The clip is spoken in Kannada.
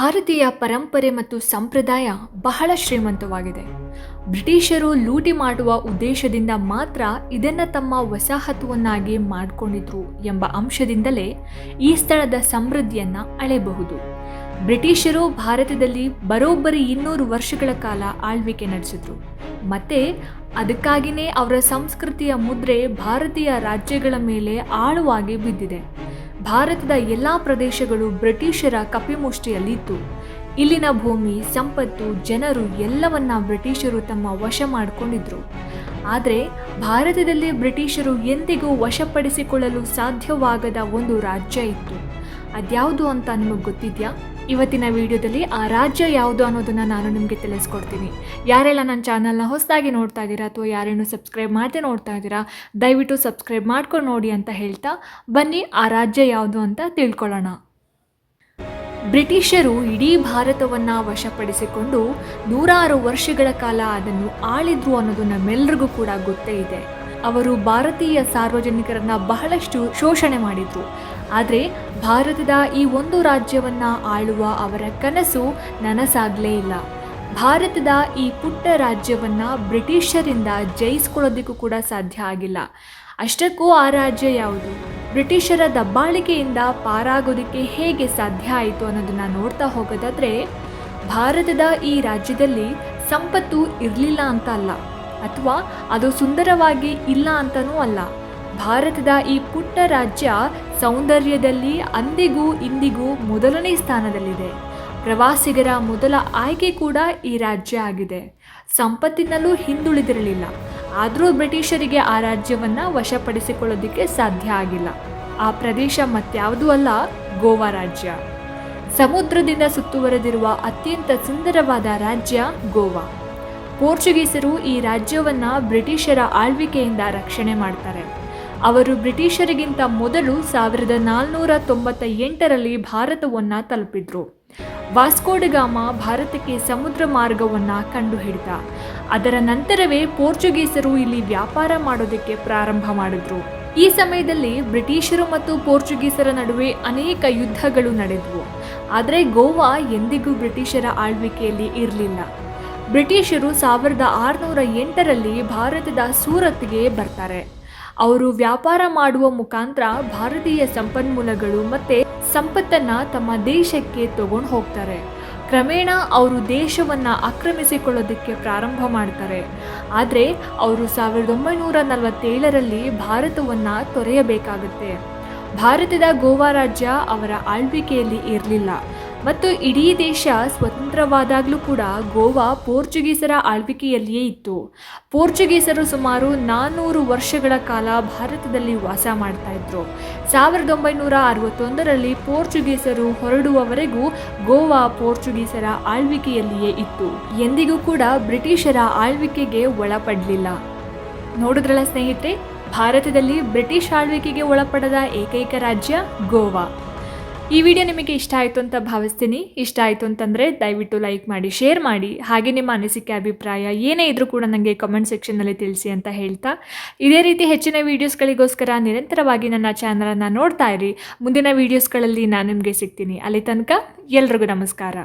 ಭಾರತೀಯ ಪರಂಪರೆ ಮತ್ತು ಸಂಪ್ರದಾಯ ಬಹಳ ಶ್ರೀಮಂತವಾಗಿದೆ. ಬ್ರಿಟಿಷರು ಲೂಟಿ ಮಾಡುವ ಉದ್ದೇಶದಿಂದ ಮಾತ್ರ ಇದನ್ನು ತಮ್ಮ ವಸಾಹತುವನ್ನಾಗಿ ಮಾಡಿಕೊಂಡಿದ್ರು ಎಂಬ ಅಂಶದಿಂದಲೇ ಈ ಸ್ಥಳದ ಸಮೃದ್ಧಿಯನ್ನು ಅಳೆಯಬಹುದು. ಬ್ರಿಟಿಷರು ಭಾರತದಲ್ಲಿ ಬರೋಬ್ಬರಿ ಇನ್ನೂರು ವರ್ಷಗಳ ಕಾಲ ಆಳ್ವಿಕೆ ನಡೆಸಿದ್ರು. ಮತ್ತೆ ಅದಕ್ಕಾಗಿಯೇ ಅವರ ಸಂಸ್ಕೃತಿಯ ಮುದ್ರೆ ಭಾರತೀಯ ರಾಜ್ಯಗಳ ಮೇಲೆ ಆಳವಾಗಿ ಬಿದ್ದಿದೆ. ಭಾರತದ ಎಲ್ಲ ಪ್ರದೇಶಗಳು ಬ್ರಿಟಿಷರ ಕಪಿಮುಷ್ಟಿಯಲ್ಲಿತ್ತು. ಇಲ್ಲಿನ ಭೂಮಿ, ಸಂಪತ್ತು, ಜನರು ಎಲ್ಲವನ್ನ ಬ್ರಿಟಿಷರು ತಮ್ಮ ವಶ ಮಾಡಿಕೊಂಡಿದ್ರು. ಆದರೆ ಭಾರತದಲ್ಲಿ ಬ್ರಿಟಿಷರು ಎಂದಿಗೂ ವಶಪಡಿಸಿಕೊಳ್ಳಲು ಸಾಧ್ಯವಾಗದ ಒಂದು ರಾಜ್ಯ ಇತ್ತು. ಅದ್ಯಾವುದು ಅಂತ ನಿಮಗೆ ಗೊತ್ತಿದೆಯಾ? ಇವತ್ತಿನ ವಿಡಿಯೋದಲ್ಲಿ ಆ ರಾಜ್ಯ ಯಾವುದು ಅನ್ನೋದನ್ನು ನಾನು ನಿಮಗೆ ತಿಳಿಸ್ಕೊಡ್ತೀನಿ. ಯಾರೆಲ್ಲ ನನ್ನ ಚಾನಲ್ನ ಹೊಸದಾಗಿ ನೋಡ್ತಾ ಇದ್ದೀರಾ ಅಥವಾ ಯಾರೇನು ಸಬ್ಸ್ಕ್ರೈಬ್ ಮಾಡದೆ ನೋಡ್ತಾ ಇದ್ದೀರಾ, ದಯವಿಟ್ಟು ಸಬ್ಸ್ಕ್ರೈಬ್ ಮಾಡ್ಕೊಂಡು ನೋಡಿ ಅಂತ ಹೇಳ್ತಾ ಬನ್ನಿ ಆ ರಾಜ್ಯ ಯಾವುದು ಅಂತ ತಿಳ್ಕೊಳ್ಳೋಣ. ಬ್ರಿಟಿಷರು ಇಡೀ ಭಾರತವನ್ನು ವಶಪಡಿಸಿಕೊಂಡು ನೂರಾರು ವರ್ಷಗಳ ಕಾಲ ಅದನ್ನು ಆಳಿದ್ರು ಅನ್ನೋದು ನಮ್ಮೆಲ್ರಿಗೂ ಕೂಡ ಗೊತ್ತೇ ಇದೆ. ಅವರು ಭಾರತೀಯ ಸಾರ್ವಜನಿಕರನ್ನ ಬಹಳಷ್ಟು ಶೋಷಣೆ ಮಾಡಿದ್ರು. ಆದರೆ ಭಾರತದ ಈ ಒಂದು ರಾಜ್ಯವನ್ನು ಆಳುವ ಅವರ ಕನಸು ನನಸಾಗಲೇ ಇಲ್ಲ. ಭಾರತದ ಈ ಪುಟ್ಟ ರಾಜ್ಯವನ್ನು ಬ್ರಿಟಿಷರಿಂದ ಜಯಿಸ್ಕೊಳ್ಳೋದಕ್ಕೂ ಕೂಡ ಸಾಧ್ಯ ಆಗಿಲ್ಲ. ಅಷ್ಟಕ್ಕೂ ಆ ರಾಜ್ಯ ಯಾವುದು? ಬ್ರಿಟಿಷರ ದಬ್ಬಾಳಿಕೆಯಿಂದ ಪಾರಾಗೋದಕ್ಕೆ ಹೇಗೆ ಸಾಧ್ಯ ಆಯಿತು ಅನ್ನೋದನ್ನು ನೋಡ್ತಾ ಹೋಗೋದಾದರೆ, ಭಾರತದ ಈ ರಾಜ್ಯದಲ್ಲಿ ಸಂಪತ್ತು ಇರಲಿಲ್ಲ ಅಂತ ಅಲ್ಲ, ಅಥವಾ ಅದು ಸುಂದರವಾಗಿ ಇಲ್ಲ ಅಂತನೂ ಅಲ್ಲ. ಭಾರತದ ಈ ಪುಟ್ಟ ರಾಜ್ಯ ಸೌಂದರ್ಯದಲ್ಲಿ ಅಂದಿಗೂ ಇಂದಿಗೂ ಮೊದಲನೇ ಸ್ಥಾನದಲ್ಲಿದೆ. ಪ್ರವಾಸಿಗರ ಮೊದಲ ಆಯ್ಕೆ ಕೂಡ ಈ ರಾಜ್ಯ ಆಗಿದೆ. ಸಂಪತ್ತಿನಲ್ಲೂ ಹಿಂದುಳಿದಿರಲಿಲ್ಲ. ಆದರೂ ಬ್ರಿಟಿಷರಿಗೆ ಆ ರಾಜ್ಯವನ್ನು ವಶಪಡಿಸಿಕೊಳ್ಳೋದಕ್ಕೆ ಸಾಧ್ಯ ಆಗಿಲ್ಲ. ಆ ಪ್ರದೇಶ ಮತ್ಯಾವುದೂ ಅಲ್ಲ, ಗೋವಾ ರಾಜ್ಯ. ಸಮುದ್ರದಿಂದ ಸುತ್ತುವರೆದಿರುವ ಅತ್ಯಂತ ಸುಂದರವಾದ ರಾಜ್ಯ ಗೋವಾ. ಪೋರ್ಚುಗೀಸರು ಈ ರಾಜ್ಯವನ್ನು ಬ್ರಿಟಿಷರ ಆಳ್ವಿಕೆಯಿಂದ ರಕ್ಷಣೆ ಮಾಡ್ತಾರೆ. ಅವರು ಬ್ರಿಟಿಷರಿಗಿಂತ ಮೊದಲು ಸಾವಿರದ ನಾಲ್ನೂರ ತೊಂಬತ್ತ ಎಂಟರಲ್ಲಿ ಭಾರತವನ್ನು ತಲುಪಿದ್ರು. ವಾಸ್ಕೋಡಗಾಮ ಭಾರತಕ್ಕೆ ಸಮುದ್ರ ಮಾರ್ಗವನ್ನು ಕಂಡುಹಿಡಿದ. ಅದರ ನಂತರವೇ ಪೋರ್ಚುಗೀಸರು ಇಲ್ಲಿ ವ್ಯಾಪಾರ ಮಾಡೋದಕ್ಕೆ ಪ್ರಾರಂಭ ಮಾಡಿದ್ರು. ಈ ಸಮಯದಲ್ಲಿ ಬ್ರಿಟಿಷರು ಮತ್ತು ಪೋರ್ಚುಗೀಸರ ನಡುವೆ ಅನೇಕ ಯುದ್ಧಗಳು ನಡೆದವು. ಆದರೆ ಗೋವಾ ಎಂದಿಗೂ ಬ್ರಿಟಿಷರ ಆಳ್ವಿಕೆಯಲ್ಲಿ ಇರಲಿಲ್ಲ. ಬ್ರಿಟಿಷರು ಸಾವಿರದ ಆರುನೂರ ಎಂಟರಲ್ಲಿ ಭಾರತದ ಸೂರತ್ಗೆ ಬರ್ತಾರೆ. ಅವರು ವ್ಯಾಪಾರ ಮಾಡುವ ಮುಖಾಂತರ ಭಾರತೀಯ ಸಂಪನ್ಮೂಲಗಳು ಮತ್ತು ಸಂಪತ್ತನ್ನ ತಮ್ಮ ದೇಶಕ್ಕೆ ತಗೊಂಡು ಹೋಗ್ತಾರೆ. ಕ್ರಮೇಣ ಅವರು ದೇಶವನ್ನ ಆಕ್ರಮಿಸಿಕೊಳ್ಳೋದಕ್ಕೆ ಪ್ರಾರಂಭ ಮಾಡ್ತಾರೆ. ಆದರೆ ಅವರು ಸಾವಿರದ ಒಂಬೈನೂರ ನಲವತ್ತೇಳರಲ್ಲಿ ಭಾರತವನ್ನು ತೊರೆಯಬೇಕಾಗುತ್ತೆ. ಭಾರತದ ಗೋವಾ ರಾಜ್ಯ ಅವರ ಆಳ್ವಿಕೆಯಲ್ಲಿ ಇರಲಿಲ್ಲ. ಮತ್ತು ಇಡೀ ದೇಶ ಸ್ವತಂತ್ರವಾದಾಗಲೂ ಕೂಡ ಗೋವಾ ಪೋರ್ಚುಗೀಸರ ಆಳ್ವಿಕೆಯಲ್ಲಿಯೇ ಇತ್ತು. ಪೋರ್ಚುಗೀಸರು ಸುಮಾರು ನಾನ್ನೂರು ವರ್ಷಗಳ ಕಾಲ ಭಾರತದಲ್ಲಿ ವಾಸ ಮಾಡ್ತಾ ಇದ್ರು. ಸಾವಿರದ ಒಂಬೈನೂರ ಅರವತ್ತೊಂದರಲ್ಲಿ ಪೋರ್ಚುಗೀಸರು ಹೊರಡುವವರೆಗೂ ಗೋವಾ ಪೋರ್ಚುಗೀಸರ ಆಳ್ವಿಕೆಯಲ್ಲಿಯೇ ಇತ್ತು. ಎಂದಿಗೂ ಕೂಡ ಬ್ರಿಟಿಷರ ಆಳ್ವಿಕೆಗೆ ಒಳಪಡಲಿಲ್ಲ. ನೋಡಿದ್ರಲ್ಲ ಸ್ನೇಹಿತರೆ, ಭಾರತದಲ್ಲಿ ಬ್ರಿಟಿಷ್ ಆಳ್ವಿಕೆಗೆ ಒಳಪಡದ ಏಕೈಕ ರಾಜ್ಯ ಗೋವಾ. ಈ ವಿಡಿಯೋ ನಿಮಗೆ ಇಷ್ಟ ಆಯಿತು ಅಂತ ಭಾವಿಸ್ತೀನಿ. ಇಷ್ಟ ಆಯಿತು ಅಂತಂದರೆ ದಯವಿಟ್ಟು ಲೈಕ್ ಮಾಡಿ, ಶೇರ್ ಮಾಡಿ. ಹಾಗೆ ನಿಮ್ಮ ಅನಿಸಿಕೆ, ಅಭಿಪ್ರಾಯ ಏನೇ ಇದ್ರೂ ಕೂಡ ನನಗೆ ಕಮೆಂಟ್ ಸೆಕ್ಷನ್ನಲ್ಲಿ ತಿಳಿಸಿ ಅಂತ ಹೇಳ್ತಾ. ಇದೇ ರೀತಿ ಹೆಚ್ಚಿನ ವೀಡಿಯೋಸ್ಗಳಿಗೋಸ್ಕರ ನಿರಂತರವಾಗಿ ನನ್ನ ಚಾನಲನ್ನು ನೋಡ್ತಾ ಇರಿ. ಮುಂದಿನ ವೀಡಿಯೋಸ್ಗಳಲ್ಲಿ ನಾನು ನಿಮಗೆ ಸಿಗ್ತೀನಿ. ಅಲ್ಲಿ ತನಕ ಎಲ್ರಿಗೂ ನಮಸ್ಕಾರ.